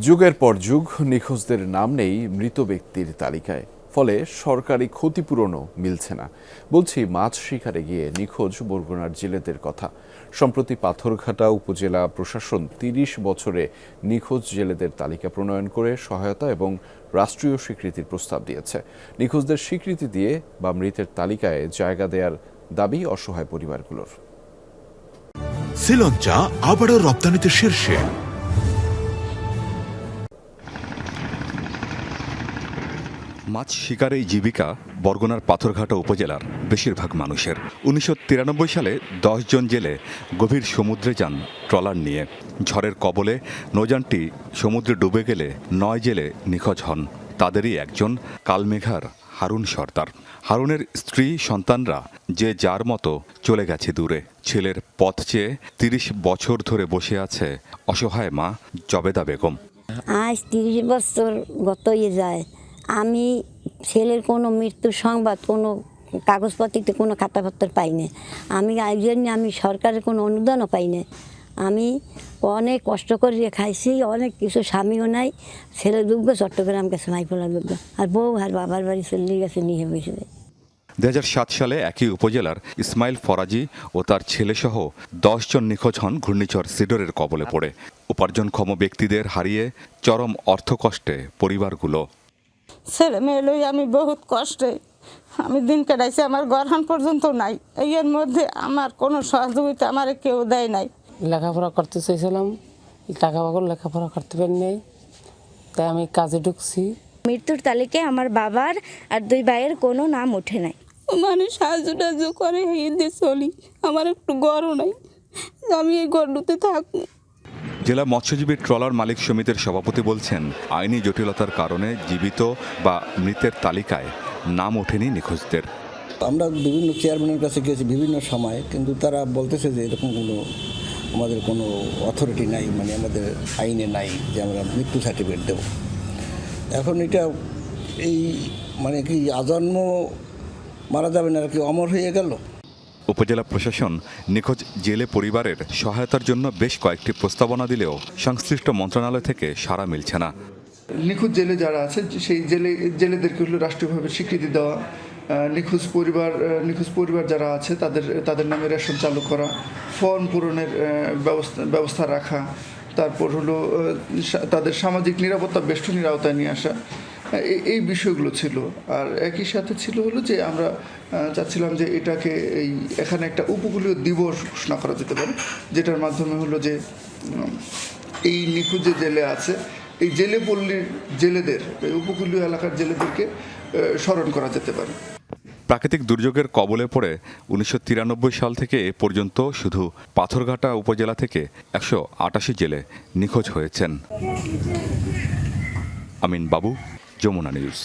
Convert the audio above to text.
যুগের পর যুগ নিখোঁজদের নাম নেই মৃত ব্যক্তির তালিকায়। ফলে সরকারি ক্ষতিপূরণও মিলছে না। বলছি, মাছ শিকারে গিয়ে নিখোঁজ বরগুনার জেলেদের কথা। সম্প্রতি পাথরঘাটা উপজেলা প্রশাসন তিরিশ বছরে নিখোঁজ জেলেদের তালিকা প্রণয়ন করে সহায়তা এবং রাষ্ট্রীয় স্বীকৃতির প্রস্তাব দিয়েছে। নিখোঁজদের স্বীকৃতি দিয়ে বা মৃতের তালিকায় জায়গা দেওয়ার দাবি অসহায় পরিবারগুলোর। শ্রীলঞ্চা আবারও রপ্তানিতে শীর্ষে। মাছ শিকারেই জীবিকা বরগুনার পাথরঘাটা উপজেলার বেশিরভাগ মানুষের। উনিশশো তিরানব্বই সালে জন জেলে গভীর সমুদ্রে যান ট্রলার নিয়ে। ঝড়ের কবলে নৌযানটি সমুদ্রে ডুবে গেলে নয় জেলে নিখোঁজ হন। তাদেরই একজন কালমেঘার হারুন সর্দার। হারুনের স্ত্রী, সন্তানরা যে যার মতো চলে গেছে দূরে। ছেলের পথ চেয়ে তিরিশ বছর ধরে বসে আছে অসহায় মা জবেদা বেগম। আজ তিরিশ বছর গতই যায়। আমি ছেলের কোনো মৃত্যুর সংবাদ, কোনো কাগজপত্রিতে কোনো খাতাপত্র পাই না আমি এই জন্য আমি সরকারের কোনো অনুদানও পাই না আমি অনেক কষ্ট করে খাইছি, অনেক কিছু স্বামীও নাই। ছেলে দুগ্গ চট্টগ্রাম গেছে, মাইফোলা দুগ্গ। আর বউ আর বাবার বাড়ি চলে গেছে, নিয়ে বসে দু হাজার সাত সালে একই উপজেলার ইসমাইল ফরাজি ও তার ছেলেসহ দশজন নিখোঁজ হন ঘূর্ণিঝড় সিডরের কবলে পড়ে। উপার্জনক্ষম ব্যক্তিদের হারিয়ে চরম অর্থকষ্টে পরিবারগুলো ছেলে মেয়ে লই আমি বহুত কষ্টে। আমি দিন কাটাইছি আমার গরহান পর্যন্ত নাই। এর মধ্যে আমার কোনো সহযোগিতা আমার কেউ দেয় নাই। লেখাপড়া করতে চাইছিলাম টাকা পাগল লেখাপড়া করতে পারি নাই। তাই আমি কাজে ঢুকছি। মৃত্যুর তালিকায় আমার বাবার আর দুই ভাইয়ের কোনো নাম ওঠে নাই। মানে সাহায্য টাহায্য করে হিন্দে চলি আমার একটু গরম নাই। আমি এই গরুতে থাকব। জেলা মৎস্যজীবী ট্রলার মালিক সমিতির সভাপতি বলছেন, আইনি জটিলতার কারণে জীবিত বা মৃতের তালিকায় নাম ওঠেনি নিখোঁজদের। আমরা বিভিন্ন চেয়ারম্যানের কাছে গেছি বিভিন্ন সময়, কিন্তু তারা বলতেছে যে এরকম কোনো আমাদের কোনো অথরিটি নাই মানে আমাদের আইনে নাই যে আমরা মৃত্যু সার্টিফিকেট দেব। এখন এটা এই মানে কি আজন্ম মারা যাবে না, কি অমর হয়ে গেল? উপজেলা প্রশাসন নিখোঁজ জেলে পরিবারের সহায়তার জন্য বেশ কয়েকটি প্রস্তাবনা দিলেও সংশ্লিষ্ট মন্ত্রণালয় থেকে সাড়া মিলছে না। নিখোঁজ জেলে যারা আছে, সেই জেলে, জেলেদেরকে হলো রাষ্ট্রীয়ভাবে স্বীকৃতি দেওয়া নিখোঁজ পরিবার নিখোঁজ পরিবার যারা আছে, তাদের তাদের নামে রেশন চালু করা, ফর্ম পূরণের ব্যবস্থা ব্যবস্থা রাখা, তারপর হলো তাদের সামাজিক নিরাপত্তা বেষ্টনীর আওতায় নিয়ে আসা এই- এই বিষয়গুলো ছিল। আর একই সাথে ছিল হলো যে আমরা চাচ্ছিলাম যে এটাকে এই এখানে একটা উপকূলীয় দিবস ঘোষণা করা যেতে পারে, যেটার মাধ্যমে হলো যে এই নিখোঁজ যে জেলে আছে, এই জেলে পল্লীর জেলেদের উপকূলীয় এলাকার জেলেদেরকে স্মরণ করা যেতে পারে। প্রাকৃতিক দুর্যোগের কবলে পড়ে উনিশশো তিরানব্বই সাল থেকে এ পর্যন্ত শুধু পাথরঘাটা উপজেলা থেকে একশো আটাশি জেলে নিখোঁজ হয়েছেন। আমিন বাবু। যমুনা নিউজ